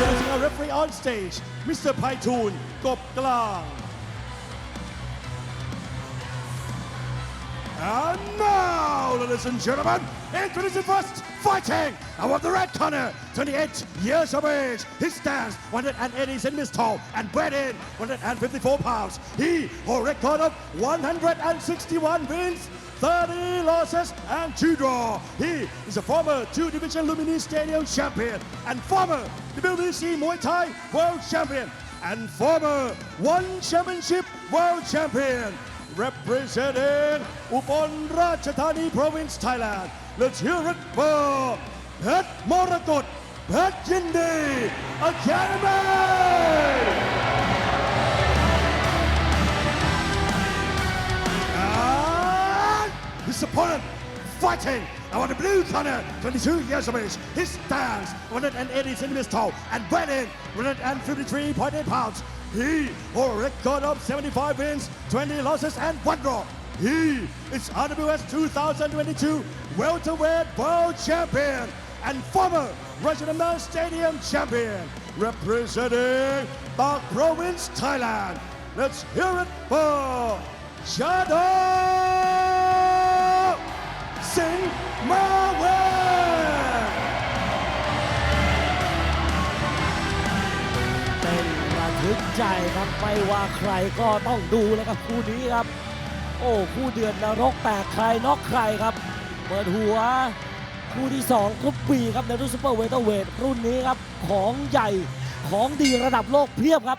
Introducing our referee on stage, Mr. Paitun Gopklang. And now, ladies and gentlemen, introducing first, fighting out of the red corner, 28 years of age. He stands 180 centimeters tall and weighed in 154 pounds. He a record of 161 wins, 30 losses and 2 draw. He is a former two-division Lumini Stadium champion and former WBC Muay Thai world champion and former one championship world champion representing Upon Ratchathani province, Thailand. Let's hear it for Pet Morakot, Pet Yindi Academy! His opponent fighting out of the blue corner, 22 years of age. He stands 180 centimeters tall and weighed in 153.8 pounds. He holds a record of 75 wins, 20 losses, and one draw. He is RWS 2022 welterweight world champion and former Regional Stadium champion, representing Bak Province, Thailand. Let's hear it for Shadow Singh Marwin. เป็นระทึกใจครับไม่ว่าใครก็ต้องดูแล้วครับคู่นี้ครับ โอ้คู่เดือดนรกแตกใครน็อกใครครับ เปิดหัวคู่ที่2กรุ๊ปบีครับในรุ่นซูเปอร์เวเตอร์เวทรุ่นนี้ครับ ของใหญ่ของดีระดับโลกเพียบครับ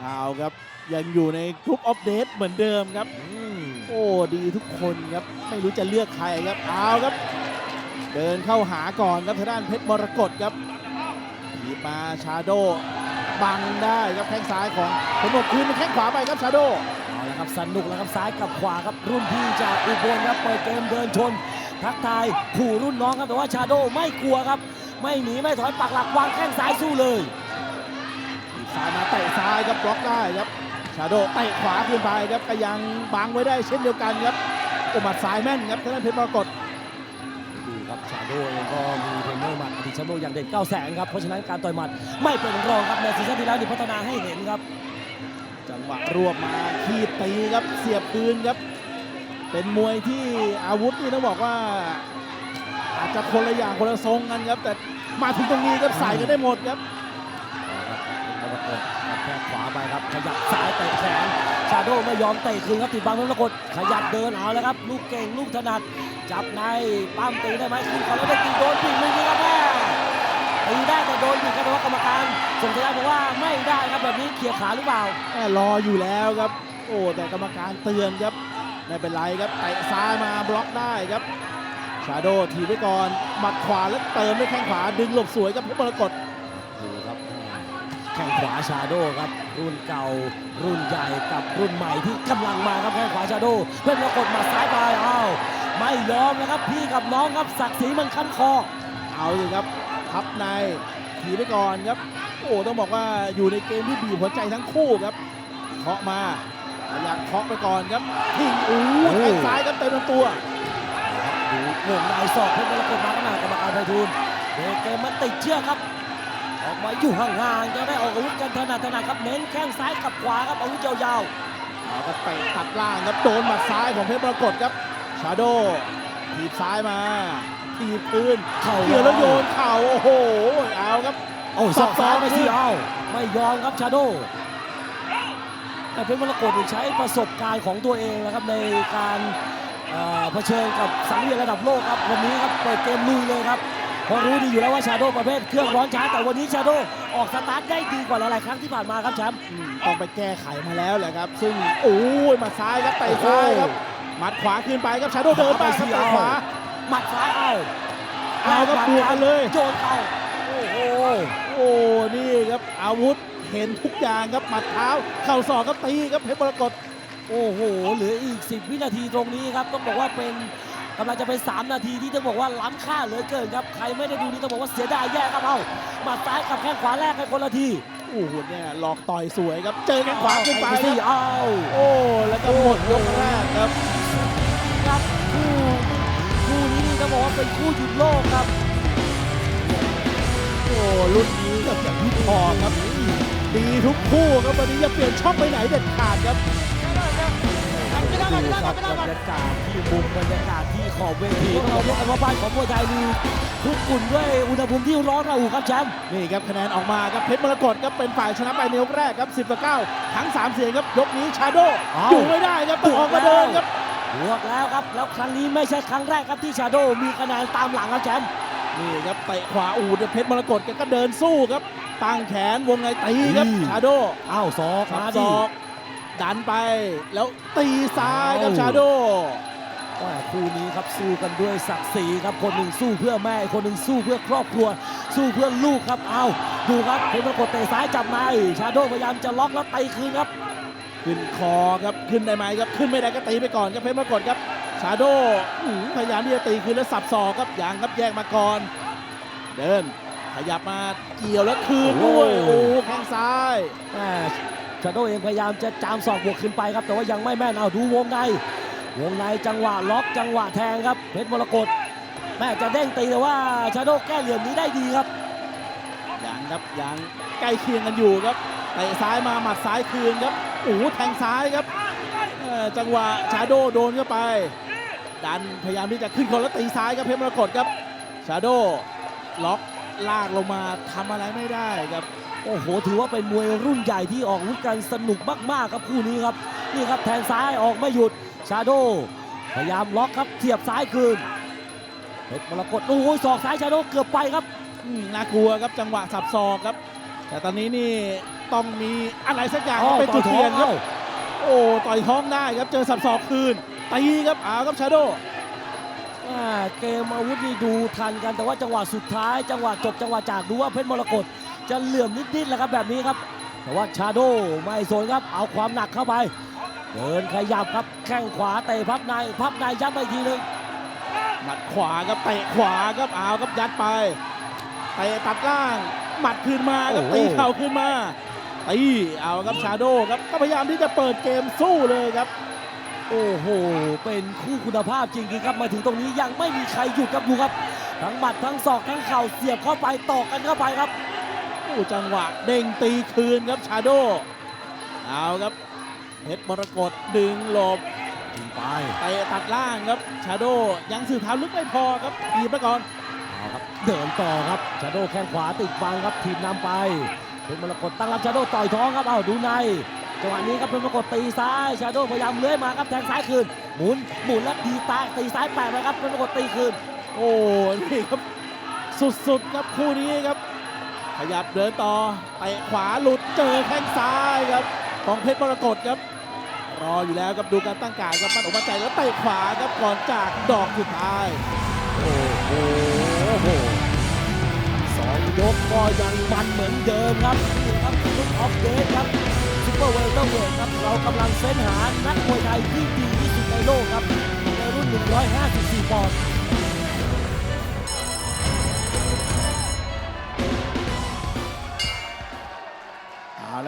เอาครับ ยังอยู่ในกรุ๊ปออฟเดตเหมือนเดิมครับ โอ้ดีทุกคนครับไม่รู้จะเลือกใครครับเอาครับ เดินเข้าหาก่อนครับทางด้านเพชรมรกตครับถีบมาชาโดบังได้ครับแข้งซ้ายของผลหมดคืนเป็นแข้งขวาไปครับชาโดเอาละครับสนุกแล้วครับซ้ายกับขวาครับรุ่นพี่จากอุบลครับเปิดเกมเดินชน ทักทายขู่รุ่นน้องครับแต่ว่าชาโดไม่กลัวครับ ไม่หนีไม่ถอยปักหลักวางแข้งซ้ายสู้เลยถีบซ้ายมาเตะซ้ายครับบล็อกได้ครับชาโดเตะขวาขึ้นไปครับก็ยังบังไว้ได้เช่นเดียวกันครับโอหมัดซ้ายแม่นครับทางด้านเพชรมรกตดูครับชาโดเองก็มีเทรนเนอร์หมัดอดีตแชมป์โลกอย่างเด่นเก้าแสนครับ เพราะฉะนั้นการต่อยหมัดไม่เป็นรองครับในซีซั่นที่แล้วนี่พัฒนาให้เห็นครับ จังหวะรวบมาขีดตีครับเสียบคืนครับ เป็นมวยที่อาวุธนี่ต้องบอกว่า อาจจะคนละอย่างคนละทรงกันครับ แต่มาถึงตรงนี้ครับใส่กันได้หมดครับมร กตกระแทกขวาไปครับ ขยับซ้ายเตะแขน ชาโดไม่ยอมเตะคืนครับติดบังมรกตขยับเดินเอาแล้วครับ ลูกเก่งลูกถนัด จับในปั้มตีได้ไหมขึ้นก่อแล้วได้ตีโดนปีกม่ดีครับแม่ตีได้แต่โดนปีกครับแต่ว่ากรรมการส่งสัญญาณบอกว่าไม่ได้ครับแบบนี้เขี่ยขาหรือเปล่าแม่รออยู่แล้วครับ โอ้แต่กรรมการเตือนครับไม่เป็นไรครับเตะซ้ายมาบล็อกได้ครับ ชาโดทีบไว้ก่อนหมัดขวาแล้วเติมด้วยแข้งขวาดึงหลบสวยครับเพชรมรกตดูครับแข้งขวาชาโดครับ รุ่นเก่า รุ่นใหญ่กับรุ่นใหม่ที่กำลังมาครับแข้งขวาชาโดเพื่อนปรากฏมาซ้ายไปอ้าวไม่ยอมนะครับพี่กับน้องครับศักดิ์ศรีมันคันคอ เอาสิครับพับในทีไปก่อนครับ โอ้ต้องบอกว่าอยู่ในเกมที่บีบหัวใจทั้งคู่ครับเคาะมาพยายามเคาะไปก่อนครับทิ้งอู้แข้งซ้ายครับเต็มลำตัวดูวงในศอกเพื่อนปรากฏมาขนาดกรรมการไพฑูรย์เด็กเกมมันติดเชือกครับ ออกมาอยู่ห่างๆจะได้ออกอาวุธกันถนัดถนัดครับเน้นแข้งซ้ายกับขวาครับอาวุธยาวเอาก็เตะตัดล่างครับโดนหมัดซ้ายของเพชรมรกตครับชาโดทีบซ้ายมาทีบปืนๆเข่าเกี่ยวแล้วโยนเข่าโอ้โหเอาครับโอ้ยศอกซ้ายไปสิศอกซ้ายเอาไม่ยอมครับชาโดแต่เพชรมรกตใช้ประสบการณ์ของตัวเองนะครับในการเอ่อเผชิญกับสังเวียนระดับโลกครับวันนี้ครับเปิดเกมลุยเลยครับ เพราะรู้ดีอยู่แล้วว่าชาโดประเภทเครื่องร้อนช้าแต่วันนี้ชาโดออกสตาร์ทได้ดีกว่าหลายๆครั้งที่ผ่านมาครับแชมป์อืมต้องไปแก้ไขมาแล้วแหละครับ ซึ่งโอ้ยหมัดซ้ายครับเตะซ้ายครับหมัดขวาขึ้นไปครับชาโดเดินไปครับเตะขวา หมัดซ้ายเอาเอาครับบวกกันเลย โยนเอาโอ้โหโอ้นี่ครับอาวุธเห็นทุกอย่างครับหมัดเท้าเข่าศอกครับตีครับเพชรมรกต โอ้โหเหลืออีก 10 วินาทีตรงนี้ครับต้องบอกว่าเป็น กำลังจะเป็น 3 นาทีที่ต้องบอกว่าล้ำค่าเหลือเกินครับ ใครไม่ได้ดูนี่ต้องบอกว่าเสียดายแย่ครับเอาหมัดซ้ายกับแข้งขวาแรกให้คนละทีโอ้โหเนี่ยหลอกต่อยสวยครับ เจอแข้งขวาขึ้นไปอ้คสิรับเอาโอ้แล้วก็หมดยกแรกครับครับคู่คู่นี้นี่ต้องบอกว่าเป็นคู่หยุดโลกครับโอ้รุ่นนี้ครับอย่างที่พอครับดีทุกคู่ครับวันนี้อย่าเปลี่ยนช่องไปไหนเด็ดขาดครับดูครับบรรยากาศที่มุมบรรยากาศที่ ขอบเวทีเราเรียกกันว่าบ้านของมวยไทยมีคุกกุ่นด้วยอุณหภูมิที่ร้อนระอุครับแชมป์นี่ครับคะแนนออกมาครับเพชรมรกตครับเป็นฝ่ายชนะไปในยกแรกครับ 10ต่อ9ทั้ง 3 เสียงครับยกนี้ชาโดอยู่ไม่ได้ครับต้องออกมาเดินครับบวกแล้วครับ แล้วครั้งนี้ไม่ใช่ครั้งแรกครับที่ชาโดมีคะแนนตามหลังครับแชมป์นี่ครับเตะขวาอูดเพชรมรกตแกก็เดินสู้ครับตั้งแขนวงในตีครับชาโดอ้าวศอกขับมาศดิอกดันไปแล้วตีซ้ายครับชาโด ว่าคู่นี้ครับสู้กันด้วยศักดิ์ศรีครับคนหนึ่งสู้เพื่อแม่อีกคนหนึ่งสู้เพื่อครอบครัว สู้เพื่อลูกครับเอาดูครับเพชรมรกตเตะซ้ายจับในชาโดพยายามจะล็อกแล้วตีคืนครับ ขึ้นคอครับขึ้นได้ไหมครับขึ้นไม่ได้ก็ตีไปก่อนครับเพชรมรกตครับ ชาโดอื้อหือพยายามที่จะตีคืนแล้วสับศอกครับอย่างครับแยกมาก่อน เดินขยับมาเกี่ยวแล้วคืนด้วยโอ้โอ้โหแข้งซ้ายแม่ชาโดเองพยายามจะจามศอกบวกขึ้นไปครับแต่ว่ายังไม่แม่นเอาดูวงใน วงในจังหวะล็อกจังหวะแทงครับเพชรมรกตแม่จะเด้งตีแต่ว่าชาโดแก้เหลี่ยมนี้ได้ดีครับยังครับยังใกล้เคียงกันอยู่ครับเตะซ้ายมาหมัดซ้ายคืนครับโอ้โหแทงซ้ายครับเอ่อจังหวะชาโดโดนเข้าไป ดันพยายามที่จะขึ้นคนแล้วตีซ้ายครับเพชรมรกตครับชาโดล็อกลากลงมาทำอะไรไม่ได้ครับ โอ้โห ถือว่าเป็นมวยรุ่นใหญ่ที่ออกอาวุธกันสนุกมาก ๆ ครับคู่นี้ครับ นี่ครับแทงซ้ายออกไม่หยุดชาโดพยายามล็อกครับเทียบซ้ายคืนเพชรมรกตโอ้โหศอกซ้ายชาโดเกือบไปครับอืมน่ากลัวครับจังหวะสับศอกครับ แต่ตอนนี้นี่ต้องมีอะไรสักอย่างอ๋อเป็นต่จุอดยท้เปลี่อยงนครับเอ้าโอ้ต่อยท้องได้ครับเจอสับศอกคืนตีครับเอาครับชาโดอ่าเกมอาวุธนี่ดูทันกันแต่ว่าจังหวะสุดท้าย จังหวะจบจังหวะจากดูว่าเพชรมรกตจะเหลื่อมนิดๆแหละครับแบบนี้ครับ แต่ว่าชาโดไม่สนครับเอาความหนักเข้าไป เดินขยับครับแข้งขวาเตะพับในพับในย้ำไปอีกทีหนึงหมัดขวาครับเตะขวาครับเอาครับยัดไปเตะตัดล่างหมัดคืนมาครับโอ้โหตีเข่าขึ้นมาตีเอาครับชาโดครับก็พยายามที่จะเปิดเกมสู้เลยครับ โอ้โห เป็นคู่คุณภาพจริงๆครับมาถึงตรงนี้ยังไม่มีใครหยุดครับดูครับ ทั้งหมัดทั้งศอกทั้งเข่าเสียบเข้าไปตอกกันเข้าไปครับโอ้จังหวะเด้งตีคืนครับชาโดเอาครับ เพชรมรกตดึงหลบไปเตะตัดล่างครับชาโดยังสื่อเท้าลึกไม่พอครับทีบไปก่อนเอาครับเดินต่อครับชาโดแข้งขวาติดบังครับทีมนำไปเป็นมรกตตั้งรับชาโดต่อยท้องครับเอาดูในจังหวะนี้ครับเป็นมรกตตีซ้ายชาโดพยายามเลื้อยมาครับแทงซ้ายคืนหมุนหมุนแล้วดีตาตีซ้ายแปะไปครับเป็นมรกตตีคืน โอ้นี่ครับสุดๆครับคู่นี้ครับ ขยับเดินต่อเตะขวาหลุดเจอแข้งซ้ายครับของเพชรมรกตครับ รออยู่แล้วครับดูการตั้งการครับปั้นอกมั่นใจแล้วเตะขวาครับก่อนจากดอกสุดท้ายโอ้โหโอ้โหสองยกก็ยังมันเหมือนเดิมครับนี่ครับลุกออฟเดตครับซุปเปอร์เวลเตอร์เวทครับเรากำลังเฟ้นหานักมวยไทยที่ดีที่สุดในโลกครับในรุ่น 154 ปอนด์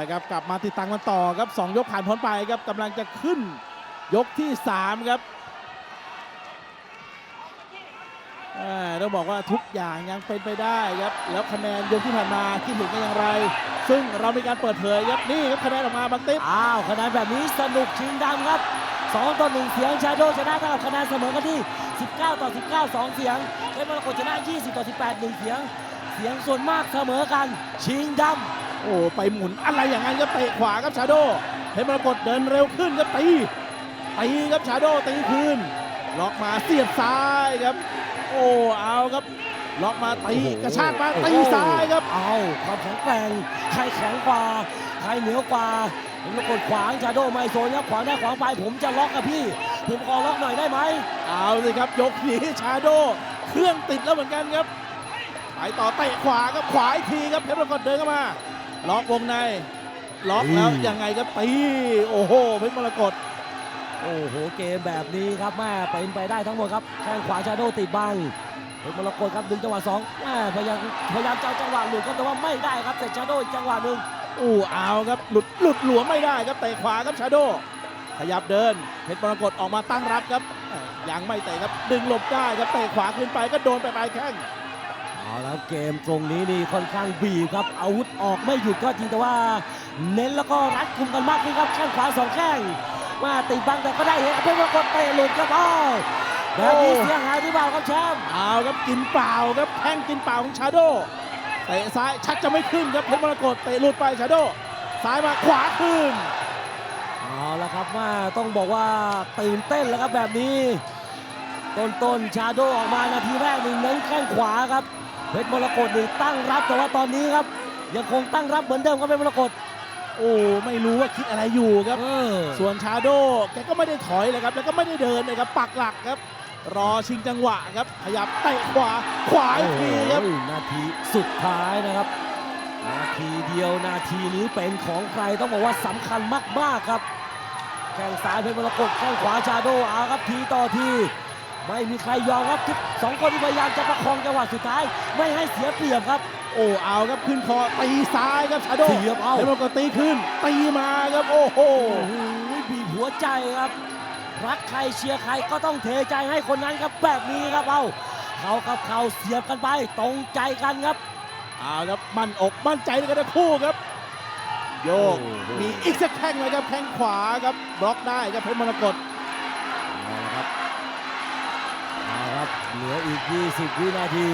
ละครับกลับมาติดตามกันต่อครับสองยกผ่านพ้นไปครับกำลังจะขึ้นยกที่สามครับอ่าต้องบอกว่าทุกอย่างยังเป็นไปได้ครับแล้วคะแนนยกที่ผ่านมาคิดเห็นกันอย่างไร ซึ่งเรามีการเปิดเผยครับนี่ครับคะแนนออกมาบางติ๊บอ้าวคะแนนแบบนี้สนุกชิงดำครับ2ต่อ1เสียงชาโดชนะเท่ากับคะแนนเสมอกันที่ 19 ต่อ 19 2 เสียงเป็นมรกตชนะ 20 ต่อ 18 1 เสียง เสียงส่วนมากเสมอกัน ชิงดำ โอ้ไปหมุนอะไรอย่างนั้นครับเตะขวาครับชาโดเพชรมรกตเดินเร็วขึ้นครับตีตีครับชาโดตีคืนล็อกมาเสียบซ้ายครับ โอ้เอาครับล็อกมาตีโอ้โหกระชากมาโอ้โหตีซ้ายครับ เอาความแข็งแกร่งใครแข็งกว่าใครเหนือกว่าผมกดขวางชาโดไม่โซนครับขวางได้ขวางไป ผมจะล็อกกับพี่ ผมขอล็อกหน่อยได้ไหมเอาสิครับยกนี้ชาโดเครื่องติดแล้วเหมือนกันครับไปต่อเตะขวาครับขวาอีกทีครับเพชรมรกตเดินเข้ามา ล็อกวงใน ล็อกแล้วอืมยังไงครับตีโอ้โหเพชรมรกตโอ้โหเกมแบบนี้ครับแม่เป็นไปได้ทั้งหมดครับแข้งขวาชาโดติดบังเป็นมรกตครับดึงจังหวะสองแม่พยายามพยายามจะเอาจังหวะหลุดครับแต่ว่าไม่ได้ครับแต่ชาโดอีกจังหวะหนึ่งอู้เอาครับหลุดหลุดหลวมไม่ได้ครับเตะขวาครับชาโดขยับเดินเพชรมรกตออกมาตั้งรับครับเอ้ยยังไม่เตะครับดึงหลบได้ครับเตะขวาขึ้นไปก็โดนไปปลายแข้ง เอาเอาแล้วเกมตรงนี้นี่ค่อนข้างบีบครับอาวุธออกไม่หยุดก็จริงแต่ว่า เน้นแล้วก็รัดกุมกันมากขึ้นครับแข้งขวาสองแข้งมาติดบังแต่ก็ได้เห็นเพชรมรกตเตะหลุดครับอ้าวแบบนี้เสียหายหรือเปล่าครับแชมป์เอาครับกินเปล่าครับแข้งกินเปล่าของชาโดเตะซ้ายชักจะไม่ขึ้นครับเพชรมรกตเตะหลุดไปชาโดซ้ายมาขวาขึ้นเอาละครับว่าต้องบอกว่าตื่นเต้นแล้วครับแบบนี้ ต้นต้นๆชาโดออกมานาทีแรกนี่เน้นแข้งขวาครับ เพชรมรกตนี่ตั้งรับแต่ว่าตอนนี้ครับ ยังคงตั้งรับเหมือนเดิมครับเพชรมรกตโอ้ไม่รู้ว่าคิดอะไรอยู่ครับเออส่วนชาโดแกก็ไม่ได้ถอยเลยครับ แล้วก็ไม่ได้เดินเลยครับปักหลักครับ รอชิงจังหวะครับขยับเตะขวาขวาอีกทีครับโอ้โหนาทีสุดท้ายนะครับ นาทีเดียวนาทีนี้เป็นของใครต้องบอกว่าสำคัญมากๆครับแข้งซ้ายเพชรมรกตแข้งขวาชาโดเอาครับทีต่อที ไม่มีใครยอมครับทุกสองคนที่พยายามจะประคองจังหวะสุดท้าย ไม่ให้เสียเปรียบครับ โอ้เอาครับขึ้นคอตีซ้ายครับชาโดเสียบเอาแล้วมันก็ตีขึ้น ตีมาครับโอ้โหโอ้โหบีบหัวใจครับ รักใครเชียร์ใครก็ต้องเทใจให้คนนั้นครับแบบนี้ครับเอาเขากับเขาเสียบกันไปตรงใจกันครับเอาครับมั่นอกมั่นใจในกันทั้งคู่ครับ โยกโอ้โหมีอีกสักแข้งเลยครับแข้งขวาครับบล็อกได้ครับเพชรมรกต เหลืออีก 20 วินาที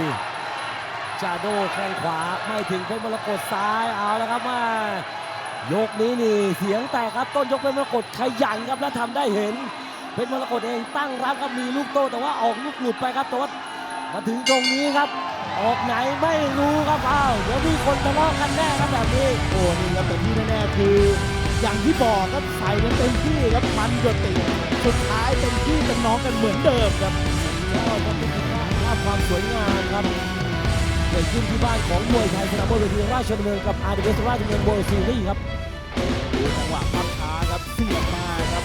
ชาโดแข้งขวาไม่ถึงเพชรมรกตซ้ายเอาแล้วครับมายกนี้นี่เสียงแตกครับต้นยกเพชรมรกตขยันครับและทำได้เห็น เพชรมรกตเองตั้งรับครับมีลูกโตแต่ว่าออกลูกหลุดไปครับแต่ว่ามาถึงตรงนี้ครับออกไหนไม่รู้ครับอ้าวเดี๋ยวมีคนทะเลาะกันแน่ครับแบบนี้โอ้นี่ครับแต่ที่แน่ๆคืออย่างที่บอกครับใส่กันเต็มที่ครับมันหยดติสุดท้ายเป็นพี่เป็นน้องกันเหมือนเดิมครับ ก็มันเป็นภาพความสวยงามครับเกิดขึ้นที่บ้านของมวยไทยสนามมวยเวทีราชดำเนินกับอาร์ดีเอสราชดำเนินโบว์ซีรีส์ครับดูจังหวะพับช้าครับเสียบมาครับ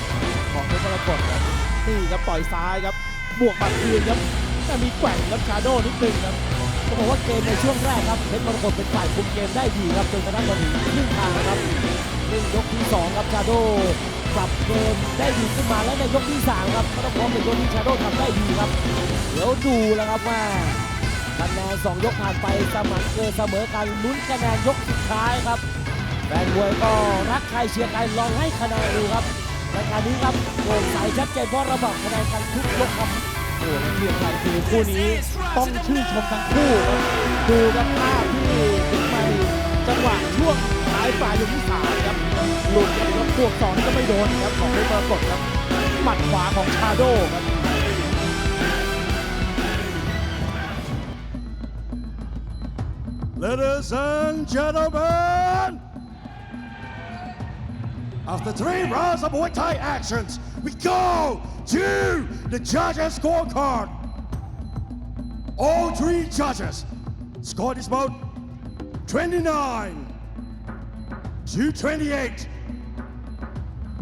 ของเพชรมรกตครับนี่ครับต่อยซ้ายครับบวกบัตรคืนครับแต่มีแกว่งครับชาโดนิดนึงครับต้องบอกว่าเกมในช่วงแรกครับเพชรมรกตเป็นฝ่ายคุมเกมได้ดีครับจนกระทั่งมาถึงครึ่งทางครับซึ่งยกที่สองครับชาโด ปรับเกมได้ดีขึ้นมาและในยกที่สามครับก็ต้องบอกว่าเป็นยกที่ชาโดทำได้ดีครับ เดี๋ยวดูแล้วครับว่าคะแนนสองยกผ่านไปสมันเกินเสมอกันลุ้นคะแนนยกสุดท้ายครับแฟนมวยก็รักใครเชียร์ใครลองให้คะแนนดูครับรายการนี้ครับโปร่งใสชัดเจนเพราะระบอกคะแนนกันทุกยกครับโอ้และที่สำคัญคือคู่นี้ต้องชื่นชมทั้งคู่ครับดูครับภาพที่ถึงไปจังหวะช่วงท้ายปลายยกที่สามครับ หลุดครับแล้วพวกสองนี่ก็ไม่โดนครับของเพชรมรกตครับหมัดขวาของชาโดครับ Ladies and gentlemen, after three rounds of Muay Thai actions, we go to the judges' scorecard. All three judges scored this bout 29 to 28.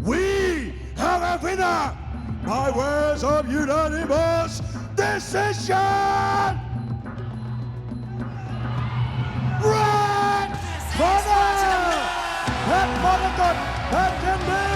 We have a winner by words of unanimous decision. Red corner เพชร